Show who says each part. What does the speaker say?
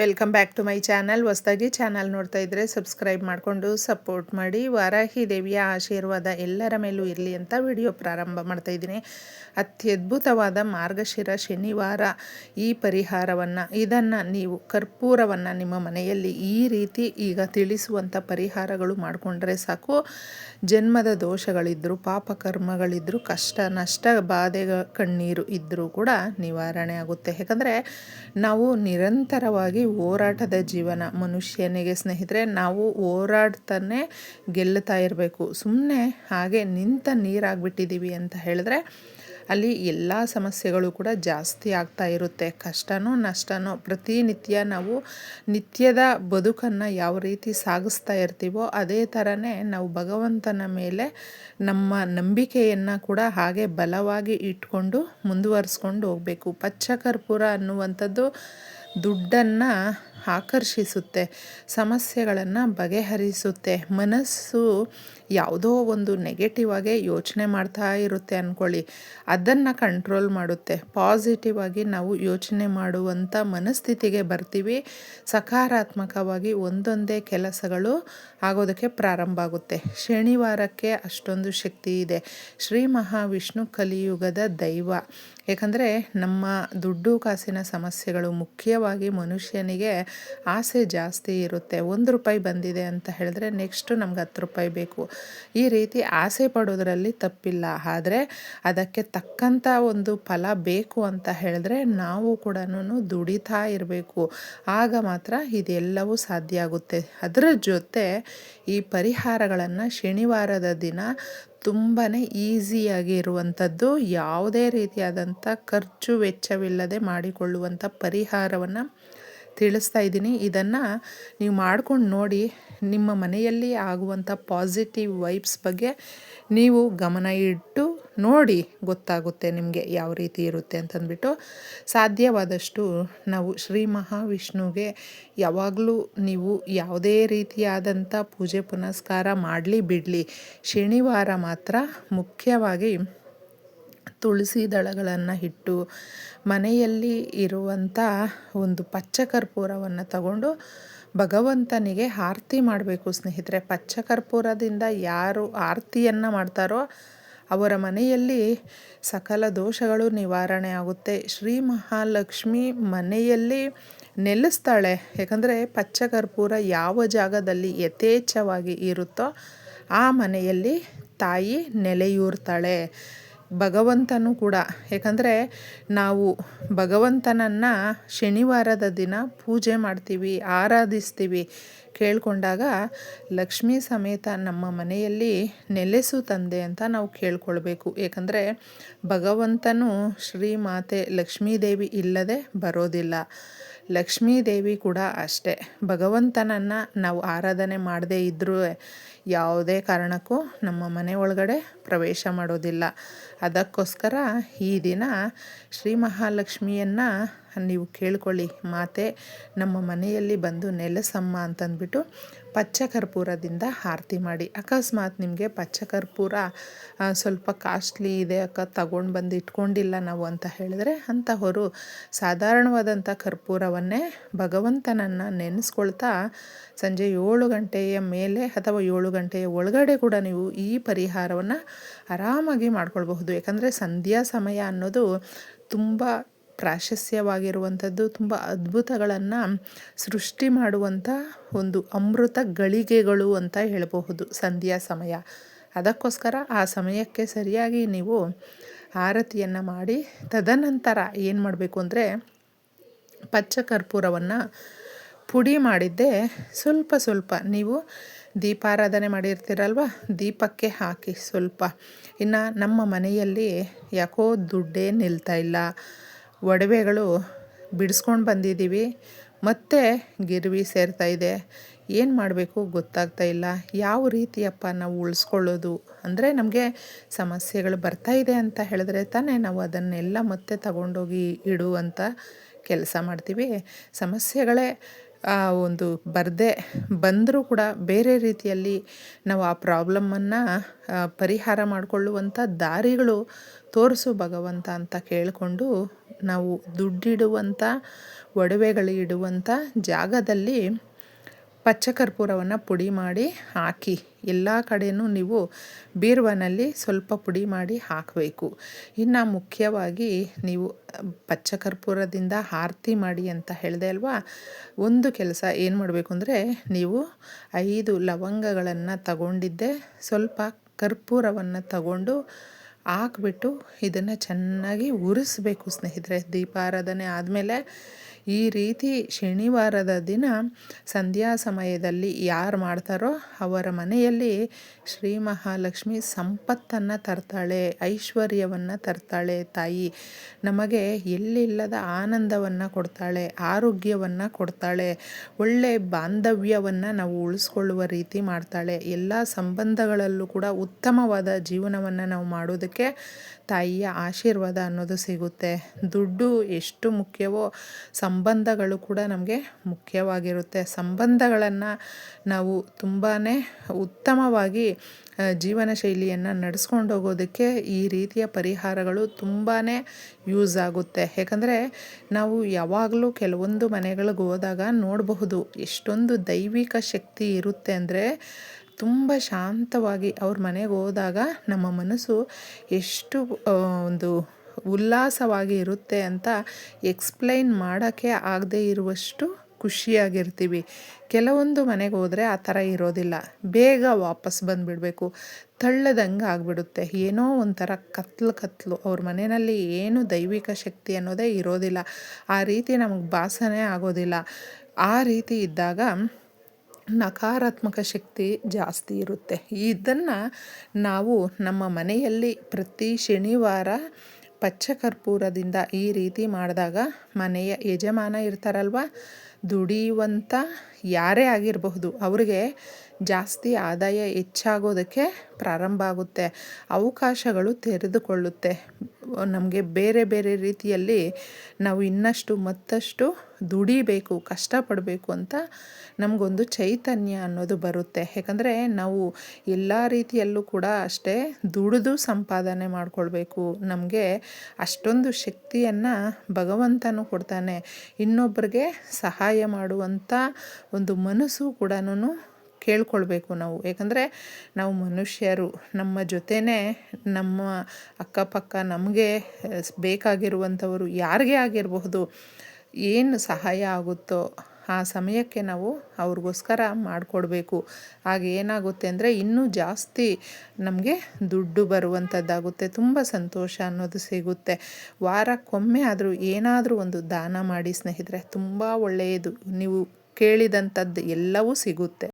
Speaker 1: Welcome back to my channel ಹೊಸದಾಗಿ channel ನೋಡ್ತಾ ಇದ್ದರೆ ಸಬ್ಸ್ಕ್ರೈಬ್ ಮಾಡಿಕೊಂಡು ಸಪೋರ್ಟ್ ಮಾಡಿ. ವಾರಾಹಿ ದೇವಿಯ ಆಶೀರ್ವಾದ ಎಲ್ಲರ ಮೇಲೂ ಇರಲಿ ಅಂತ ವಿಡಿಯೋ ಪ್ರಾರಂಭ ಮಾಡ್ತಾ ಇದ್ದೀನಿ. ಅತ್ಯದ್ಭುತವಾದ ಮಾರ್ಗಶಿರ ಶನಿವಾರ ಈ ಪರಿಹಾರವನ್ನು, ಇದನ್ನು ನೀವು ಕರ್ಪೂರವನ್ನು ನಿಮ್ಮ ಮನೆಯಲ್ಲಿ ಈ ರೀತಿ ಈಗ ತಿಳಿಸುವಂಥ ಪರಿಹಾರಗಳು ಮಾಡಿಕೊಂಡ್ರೆ ಸಾಕು. ಜನ್ಮದ ದೋಷಗಳಿದ್ದರು ಪಾಪಕರ್ಮಗಳಿದ್ದರು ಕಷ್ಟ ನಷ್ಟ ಬಾಧೆ ಕಣ್ಣೀರು ಇದ್ದರೂ ಕೂಡ ನಿವಾರಣೆ ಆಗುತ್ತೆ. ಯಾಕಂದರೆ ನಾವು ನಿರಂತರವಾಗಿ ಹೋರಾಟದ ಜೀವನ. ಮನುಷ್ಯನಿಗೆ ಸ್ನೇಹಿತರೆ, ನಾವು ಹೋರಾಡ್ತಾನೆ ಗೆಲ್ಲುತ್ತಾ ಇರಬೇಕು. ಸುಮ್ಮನೆ ಹಾಗೆ ನಿಂತ ನೀರಾಗ್ಬಿಟ್ಟಿದ್ದೀವಿ ಅಂತ ಹೇಳಿದ್ರೆ, ಅಲ್ಲಿ ಎಲ್ಲ ಸಮಸ್ಯೆಗಳು ಕೂಡ ಜಾಸ್ತಿ ಆಗ್ತಾ ಇರುತ್ತೆ. ಕಷ್ಟನೋ ನಷ್ಟನೋ, ಪ್ರತಿನಿತ್ಯ ನಾವು ನಿತ್ಯದ ಬದುಕನ್ನು ಯಾವ ರೀತಿ ಸಾಗಿಸ್ತಾ ಇರ್ತೀವೋ, ಅದೇ ಥರನೇ ನಾವು ಭಗವಂತನ ಮೇಲೆ ನಮ್ಮ ನಂಬಿಕೆಯನ್ನು ಕೂಡ ಹಾಗೆ ಬಲವಾಗಿ ಇಟ್ಕೊಂಡು ಮುಂದುವರಿಸ್ಕೊಂಡು ಹೋಗಬೇಕು. ಪಚ್ಚಕರ್ಪೂರ ಅನ್ನುವಂಥದ್ದು ದುಡ್ಡನ್ನು ಆಕರ್ಷಿಸುತ್ತೆ, ಸಮಸ್ಯೆಗಳನ್ನು ಬಗೆಹರಿಸುತ್ತೆ. ಮನಸ್ಸು ಯಾವುದೋ ಒಂದು ನೆಗೆಟಿವ್ ಆಗೇ ಯೋಚನೆ ಮಾಡ್ತಾ ಇರುತ್ತೆ ಅಂದ್ಕೊಳ್ಳಿ ಅದನ್ನು ಕಂಟ್ರೋಲ್ ಮಾಡುತ್ತೆ. ಪಾಸಿಟಿವ್ ಆಗಿ ನಾವು ಯೋಚನೆ ಮಾಡುವಂಥ ಮನಸ್ಥಿತಿಗೆ ಬರ್ತೀವಿ. ಸಕಾರಾತ್ಮಕವಾಗಿ ಒಂದೊಂದೇ ಕೆಲಸಗಳು ಆಗೋದಕ್ಕೆ ಪ್ರಾರಂಭ ಆಗುತ್ತೆ. ಶನಿವಾರಕ್ಕೆ ಅಷ್ಟೊಂದು ಶಕ್ತಿ ಇದೆ. ಶ್ರೀ ಮಹಾವಿಷ್ಣು ಕಲಿಯುಗದ ದೈವ. ಏಕೆಂದರೆ ನಮ್ಮ ದುಡ್ಡು, ಕಾಸಿನ ಸಮಸ್ಯೆಗಳು ಮುಖ್ಯವಾಗಿ ಮನುಷ್ಯನಿಗೆ ಆಸೆ ಜಾಸ್ತಿ ಇರುತ್ತೆ. ಒಂದು ರೂಪಾಯಿ ಬಂದಿದೆ ಅಂತ ಹೇಳಿದ್ರೆ ನೆಕ್ಸ್ಟು ನಮ್ಗೆ ಹತ್ತು ರೂಪಾಯಿ ಬೇಕು. ಈ ರೀತಿ ಆಸೆ ಪಡೋದ್ರಲ್ಲಿ ತಪ್ಪಿಲ್ಲ. ಆದರೆ ಅದಕ್ಕೆ ತಕ್ಕಂಥ ಒಂದು ಫಲ ಬೇಕು ಅಂತ ಹೇಳಿದ್ರೆ ನಾವು ಕೂಡ ದುಡಿತಾ ಇರಬೇಕು. ಆಗ ಮಾತ್ರ ಇದೆಲ್ಲವೂ ಸಾಧ್ಯ ಆಗುತ್ತೆ. ಅದರ ಜೊತೆ ಈ ಪರಿಹಾರಗಳನ್ನು ಶನಿವಾರದ ದಿನ ತುಂಬಾ ಈಸಿಯಾಗಿ ಇರುವಂಥದ್ದು ಯಾವುದೇ ರೀತಿಯಾದಂಥ ಖರ್ಚು ವೆಚ್ಚವಿಲ್ಲದೆ ಮಾಡಿಕೊಳ್ಳುವಂಥ ಪರಿಹಾರವನ್ನು ತಿಳಿಸ್ತಾ ಇದ್ದೀನಿ. ಇದನ್ನು ನೀವು ಮಾಡ್ಕೊಂಡು ನೋಡಿ ನಿಮ್ಮ ಮನೆಯಲ್ಲಿ ಆಗುವಂಥ ಪಾಸಿಟಿವ್ ವೈಬ್ಸ್ ಬಗ್ಗೆ ನೀವು ಗಮನ ಇಟ್ಟು ನೋಡಿ ಗೊತ್ತಾಗುತ್ತೆ ನಿಮಗೆ ಯಾವ ರೀತಿ ಇರುತ್ತೆ ಅಂತಂದ್ಬಿಟ್ಟು ಸಾಧ್ಯವಾದಷ್ಟು ನಾವು ಶ್ರೀ ಮಹಾವಿಷ್ಣುವಿಗೆ ಯಾವಾಗಲೂ ನೀವು ಯಾವುದೇ ರೀತಿಯಾದಂಥ ಪೂಜೆ ಪುನಸ್ಕಾರ ಮಾಡಲಿ ಬಿಡಲಿ, ಶನಿವಾರ ಮಾತ್ರ ಮುಖ್ಯವಾಗಿ ತುಳಸಿ ದಳಗಳನ್ನು ಇಟ್ಟು ಮನೆಯಲ್ಲಿ ಇರುವಂಥ ಒಂದು ಪಚ್ಚ ಕರ್ಪೂರವನ್ನು ತಗೊಂಡು ಭಗವಂತನಿಗೆ ಆರತಿ ಮಾಡಬೇಕು ಸ್ನೇಹಿತರೆ. ಪಚ್ಚ ಕರ್ಪೂರದಿಂದ ಯಾರು ಆರತಿಯನ್ನು ಮಾಡ್ತಾರೋ ಅವರ ಮನೆಯಲ್ಲಿ ಸಕಲ ದೋಷಗಳು ನಿವಾರಣೆ ಆಗುತ್ತೆ. ಶ್ರೀ ಮಹಾಲಕ್ಷ್ಮಿ ಮನೆಯಲ್ಲಿ ನೆಲೆಸ್ತಾಳೆ. ಯಾಕಂದರೆ ಪಚ್ಚ ಕರ್ಪೂರ ಯಾವ ಜಾಗದಲ್ಲಿ ಯಥೇಚ್ಛವಾಗಿ ಇರುತ್ತೋ ಆ ಮನೆಯಲ್ಲಿ ತಾಯಿ ನೆಲೆಯೂರ್ತಾಳೆ. ಭಗವಂತನೂ ಕೂಡ. ಯಾಕಂದರೆ ನಾವು ಭಗವಂತನನ್ನು ಶನಿವಾರದ ದಿನ ಪೂಜೆ ಮಾಡ್ತೀವಿ, ಆರಾಧಿಸ್ತೀವಿ. ಕೇಳಿಕೊಂಡಾಗ ಲಕ್ಷ್ಮೀ ಸಮೇತ ನಮ್ಮ ಮನೆಯಲ್ಲಿ ನೆಲೆಸು ತಂದೆ ಅಂತ ನಾವು ಕೇಳ್ಕೊಳ್ಬೇಕು. ಏಕೆಂದರೆ ಭಗವಂತನು ಶ್ರೀಮಾತೆ ಲಕ್ಷ್ಮೀದೇವಿ ಇಲ್ಲದೆ ಬರೋದಿಲ್ಲ. ಲಕ್ಷ್ಮೀದೇವಿ ಕೂಡ ಅಷ್ಟೇ. ಭಗವಂತನನ್ನು ನಾವು ಆರಾಧನೆ ಮಾಡದೇ ಇದ್ದರೂ ಯಾವುದೇ ಕಾರಣಕ್ಕೂ ನಮ್ಮ ಮನೆ ಒಳಗಡೆ ಪ್ರವೇಶ ಮಾಡೋದಿಲ್ಲ. ಅದಕ್ಕೋಸ್ಕರ ಈ ದಿನ ಶ್ರೀ ಮಹಾಲಕ್ಷ್ಮಿಯನ್ನು ನೀವು ಕೇಳ್ಕೊಳ್ಳಿ. ಮಾತೆ, ನಮ್ಮ ಮನೆಯಲ್ಲಿ ಬಂದು ನೆಲಸಮ್ಮ ಅಂತಂದ್ಬಿಟ್ಟು ಪಚ್ಚ ಕರ್ಪೂರದಿಂದ ಆರತಿ ಮಾಡಿ. ಅಕಸ್ಮಾತ್ ನಿಮಗೆ ಪಚ್ಚ ಕರ್ಪೂರ ಸ್ವಲ್ಪ ಕಾಸ್ಟ್ಲಿ ಇದೆ ಅಕ್ಕ, ತಗೊಂಡು ಬಂದು ಇಟ್ಕೊಂಡಿಲ್ಲ ನಾವು ಅಂತ ಹೇಳಿದ್ರೆ ಅಂತಹವರು ಸಾಧಾರಣವಾದಂಥ ಕರ್ಪೂರವನ್ನೇ ಭಗವಂತನನ್ನು ನೆನೆಸ್ಕೊಳ್ತಾ ಸಂಜೆ ಏಳು ಗಂಟೆಯ ಮೇಲೆ ಅಥವಾ ಏಳು ಗಂಟೆಯ ಒಳಗಡೆ ಕೂಡ ನೀವು ಈ ಪರಿಹಾರವನ್ನು ಆರಾಮಾಗಿ ಮಾಡ್ಕೊಳ್ಬಹುದು. ಯಾಕಂದರೆ ಸಂಧ್ಯಾ ಸಮಯ ಅನ್ನೋದು ತುಂಬ ಪ್ರಾಶಸ್ಯವಾಗಿರುವಂಥದ್ದು ತುಂಬ ಅದ್ಭುತಗಳನ್ನು ಸೃಷ್ಟಿ ಮಾಡುವಂಥ ಒಂದು ಅಮೃತ ಗಳಿಗೆಗಳು ಅಂತ ಹೇಳಬಹುದು ಸಂಧ್ಯಾ ಸಮಯ. ಅದಕ್ಕೋಸ್ಕರ ಆ ಸಮಯಕ್ಕೆ ಸರಿಯಾಗಿ ನೀವು ಆರತಿಯನ್ನು ಮಾಡಿ ತದನಂತರ ಏನು ಮಾಡಬೇಕು ಅಂದರೆ ಪಚ್ಚ ಕರ್ಪೂರವನ್ನು ಪುಡಿ ಮಾಡಿದ್ದೆ. ಸ್ವಲ್ಪ ಸ್ವಲ್ಪ. ನೀವು ದೀಪಾರಾಧನೆ ಮಾಡಿರ್ತೀರಲ್ವ? ದೀಪಕ್ಕೆ ಹಾಕಿ ಸ್ವಲ್ಪ. ಇನ್ನು ನಮ್ಮ ಮನೆಯಲ್ಲಿ ಯಾಕೋ ದುಡ್ಡೇ ನಿಲ್ತಾ ಇಲ್ಲ. ಒಡವೆಗಳು ಬಿಡಿಸ್ಕೊಂಡು ಬಂದಿದ್ದೀವಿ ಮತ್ತೆ ಗಿರ್ವಿ ಸೇರ್ತಾ ಇದೆ. ಏನು ಮಾಡಬೇಕು ಗೊತ್ತಾಗ್ತಾ ಇಲ್ಲ. ಯಾವ ರೀತಿಯಪ್ಪ ನಾವು ಉಳಿಸ್ಕೊಳ್ಳೋದು? ಅಂದರೆ ನಮಗೆ ಸಮಸ್ಯೆಗಳು ಬರ್ತಾ ಇದೆ ಅಂತ ಹೇಳಿದ್ರೆ ತಾನೇ ನಾವು ಅದನ್ನೆಲ್ಲ ಮತ್ತೆ ತಗೊಂಡೋಗಿ ಇಡುವಂಥ ಕೆಲಸ ಮಾಡ್ತೀವಿ. ಸಮಸ್ಯೆಗಳೇ ಒಂದು ಬರದೆ ಬಂದರೂ ಕೂಡ ಬೇರೆ ರೀತಿಯಲ್ಲಿ ನಾವು ಆ ಪ್ರಾಬ್ಲಮ್ಮನ್ನು ಪರಿಹಾರ ಮಾಡಿಕೊಳ್ಳುವಂಥ ದಾರಿಗಳು ತೋರಿಸು ಭಗವಂತ ಅಂತ ಕೇಳಿಕೊಂಡು ನಾವು ದುಡ್ಡಿಡುವಂಥ ಒಡವೆಗಳು ಇಡುವಂಥ ಜಾಗದಲ್ಲಿ ಪಚ್ಚಕರ್ಪೂರವನ್ನು ಪುಡಿ ಮಾಡಿ ಹಾಕಿ. ಎಲ್ಲ ಕಡೆಯೂ ನೀವು ಬೀರುವನಲ್ಲಿ ಸ್ವಲ್ಪ ಪುಡಿ ಮಾಡಿ ಹಾಕಬೇಕು. ಇನ್ನು ಮುಖ್ಯವಾಗಿ ನೀವು ಪಚ್ಚಕರ್ಪೂರದಿಂದ ಆರತಿ ಮಾಡಿ ಅಂತ ಹೇಳಿದೆ ಅಲ್ವಾ? ಒಂದು ಕೆಲಸ ಏನು ಮಾಡಬೇಕು ಅಂದರೆ ನೀವು ಐದು ಲವಂಗಗಳನ್ನು ತಗೊಂಡಿದ್ದೆ, ಸ್ವಲ್ಪ ಕರ್ಪೂರವನ್ನು ತಗೊಂಡು ಹಾಕ್ಬಿಟ್ಟು ಇದನ್ನು ಚೆನ್ನಾಗಿ ಉರಿಸ್ಬೇಕು ಸ್ನೇಹಿತರೆ. ದೀಪಾರಾಧನೆ ಆದಮೇಲೆ ಈ ರೀತಿ ಶನಿವಾರದ ದಿನ ಸಂಧ್ಯಾ ಸಮಯದಲ್ಲಿ ಯಾರು ಮಾಡ್ತಾರೋ ಅವರ ಮನೆಯಲ್ಲಿ ಶ್ರೀ ಮಹಾಲಕ್ಷ್ಮಿ ಸಂಪತ್ತನ್ನು ತರ್ತಾಳೆ, ಐಶ್ವರ್ಯವನ್ನು ತರ್ತಾಳೆ ತಾಯಿ. ನಮಗೆ ಎಲ್ಲಿಲ್ಲದ ಆನಂದವನ್ನು ಕೊಡ್ತಾಳೆ, ಆರೋಗ್ಯವನ್ನು ಕೊಡ್ತಾಳೆ, ಒಳ್ಳೆ ಬಾಂಧವ್ಯವನ್ನು ನಾವು ಉಳಿಸ್ಕೊಳ್ಳುವ ರೀತಿ ಮಾಡ್ತಾಳೆ. ಎಲ್ಲ ಸಂಬಂಧಗಳಲ್ಲೂ ಕೂಡ ಉತ್ತಮವಾದ ಜೀವನವನ್ನು ನಾವು ಮಾಡೋದಕ್ಕೆ ತಾಯಿಯ ಆಶೀರ್ವಾದ ಅನ್ನೋದು ಸಿಗುತ್ತೆ. ದುಡ್ಡು ಎಷ್ಟು ಮುಖ್ಯವೋ ಸಂಬಂಧಗಳು ಕೂಡ ನಮಗೆ ಮುಖ್ಯವಾಗಿರುತ್ತೆ. ಸಂಬಂಧಗಳನ್ನು ನಾವು ತುಂಬಾ ಉತ್ತಮವಾಗಿ ಜೀವನ ಶೈಲಿಯನ್ನು ನಡೆಸ್ಕೊಂಡು ಹೋಗೋದಕ್ಕೆ ಈ ರೀತಿಯ ಪರಿಹಾರಗಳು ತುಂಬಾ ಯೂಸ್ ಆಗುತ್ತೆ. ಯಾಕಂದರೆ ನಾವು ಯಾವಾಗಲೂ ಕೆಲವೊಂದು ಮನೆಗಳಿಗೆ ಹೋದಾಗ ನೋಡಬಹುದು, ಎಷ್ಟೊಂದು ದೈವಿಕ ಶಕ್ತಿ ಇರುತ್ತೆ ಅಂದರೆ ತುಂಬ ಶಾಂತವಾಗಿ ಅವ್ರ ಮನೆಗೆ ಹೋದಾಗ ನಮ್ಮ ಮನಸ್ಸು ಎಷ್ಟು ಒಂದು ಉಲ್ಲಾಸವಾಗಿ ಇರುತ್ತೆ ಅಂತ ಎಕ್ಸ್ಪ್ಲೈನ್ ಮಾಡೋಕ್ಕೆ ಆಗದೇ ಇರುವಷ್ಟು ಖುಷಿಯಾಗಿರ್ತೀವಿ. ಕೆಲವೊಂದು ಮನೆಗೆ ಹೋದರೆ ಆ ಥರ ಇರೋದಿಲ್ಲ. ಬೇಗ ವಾಪಸ್ ಬಂದುಬಿಡಬೇಕು. ತಳ್ಳದಂಗೆ ಆಗಿಬಿಡುತ್ತೆ. ಏನೋ ಒಂಥರ ಕತ್ಲು ಕತ್ಲು. ಅವ್ರ ಮನೆಯಲ್ಲಿ ಏನು ದೈವಿಕ ಶಕ್ತಿ ಅನ್ನೋದೇ ಇರೋದಿಲ್ಲ. ಆ ರೀತಿ ನಮಗೆ ಭಾಸನೆ ಆಗೋದಿಲ್ಲ. ಆ ರೀತಿ ಇದ್ದಾಗ ನಕಾರಾತ್ಮಕ ಶಕ್ತಿ ಜಾಸ್ತಿ ಇರುತ್ತೆ. ಇದನ್ನು ನಾವು ನಮ್ಮ ಮನೆಯಲ್ಲಿ ಪ್ರತಿ ಶನಿವಾರ ಪಚ್ಚ ಕರ್ಪೂರದಿಂದ ಈ ರೀತಿ ಮಾಡಿದಾಗ ಮನೆಯ ಯಜಮಾನ ಇರ್ತಾರಲ್ವ? ದುಡಿಯುವಂಥ ಯಾರೇ ಆಗಿರಬಹುದು, ಅವ್ರಿಗೆ ಜಾಸ್ತಿ ಆದಾಯ ಹೆಚ್ಚಾಗೋದಕ್ಕೆ ಪ್ರಾರಂಭ ಆಗುತ್ತೆ. ಅವಕಾಶಗಳು ತೆರೆದುಕೊಳ್ಳುತ್ತೆ. ನಮಗೆ ಬೇರೆ ಬೇರೆ ರೀತಿಯಲ್ಲಿ ನಾವು ಇನ್ನಷ್ಟು ಮತ್ತಷ್ಟು ದುಡಿಬೇಕು, ಕಷ್ಟಪಡಬೇಕು ಅಂತ ನಮಗೊಂದು ಚೈತನ್ಯ ಅನ್ನೋದು ಬರುತ್ತೆ. ಯಾಕಂದರೆ ನಾವು ಎಲ್ಲ ರೀತಿಯಲ್ಲೂ ಕೂಡ ಅಷ್ಟೇ ದುಡಿದು ಸಂಪಾದನೆ ಮಾಡಿಕೊಳ್ಬೇಕು. ನಮಗೆ ಅಷ್ಟೊಂದು ಶಕ್ತಿಯನ್ನು ಭಗವಂತನೂ ಕೊಡ್ತಾನೆ. ಇನ್ನೊಬ್ಬರಿಗೆ ಸಹಾಯ ಮಾಡುವಂಥ ಒಂದು ಮನಸ್ಸು ಕೂಡ ಕೇಳ್ಕೊಳ್ಬೇಕು ನಾವು. ಯಾಕಂದರೆ ನಾವು ಮನುಷ್ಯರು, ನಮ್ಮ ಜೊತೆನೇ ನಮ್ಮ ಅಕ್ಕಪಕ್ಕ ನಮಗೆ ಬೇಕಾಗಿರುವಂಥವರು ಯಾರಿಗೆ ಆಗಿರಬಹುದು, ಏನು ಸಹಾಯ ಆಗುತ್ತೋ ಆ ಸಮಯಕ್ಕೆ ನಾವು ಅವ್ರಿಗೋಸ್ಕರ ಮಾಡಿಕೊಡ್ಬೇಕು. ಆಗ ಏನಾಗುತ್ತೆ ಅಂದರೆ ಇನ್ನೂ ಜಾಸ್ತಿ ನಮಗೆ ದುಡ್ಡು ಬರುವಂಥದ್ದಾಗುತ್ತೆ. ತುಂಬ ಸಂತೋಷ ಅನ್ನೋದು ಸಿಗುತ್ತೆ. ವಾರಕ್ಕೊಮ್ಮೆ ಆದರೂ ಏನಾದರೂ ಒಂದು ದಾನ ಮಾಡಿ ಸ್ನೇಹಿತರೆ, ತುಂಬ ಒಳ್ಳೆಯದು. ನೀವು ಕೇಳಿದಂಥದ್ದು ಎಲ್ಲವೂ ಸಿಗುತ್ತೆ.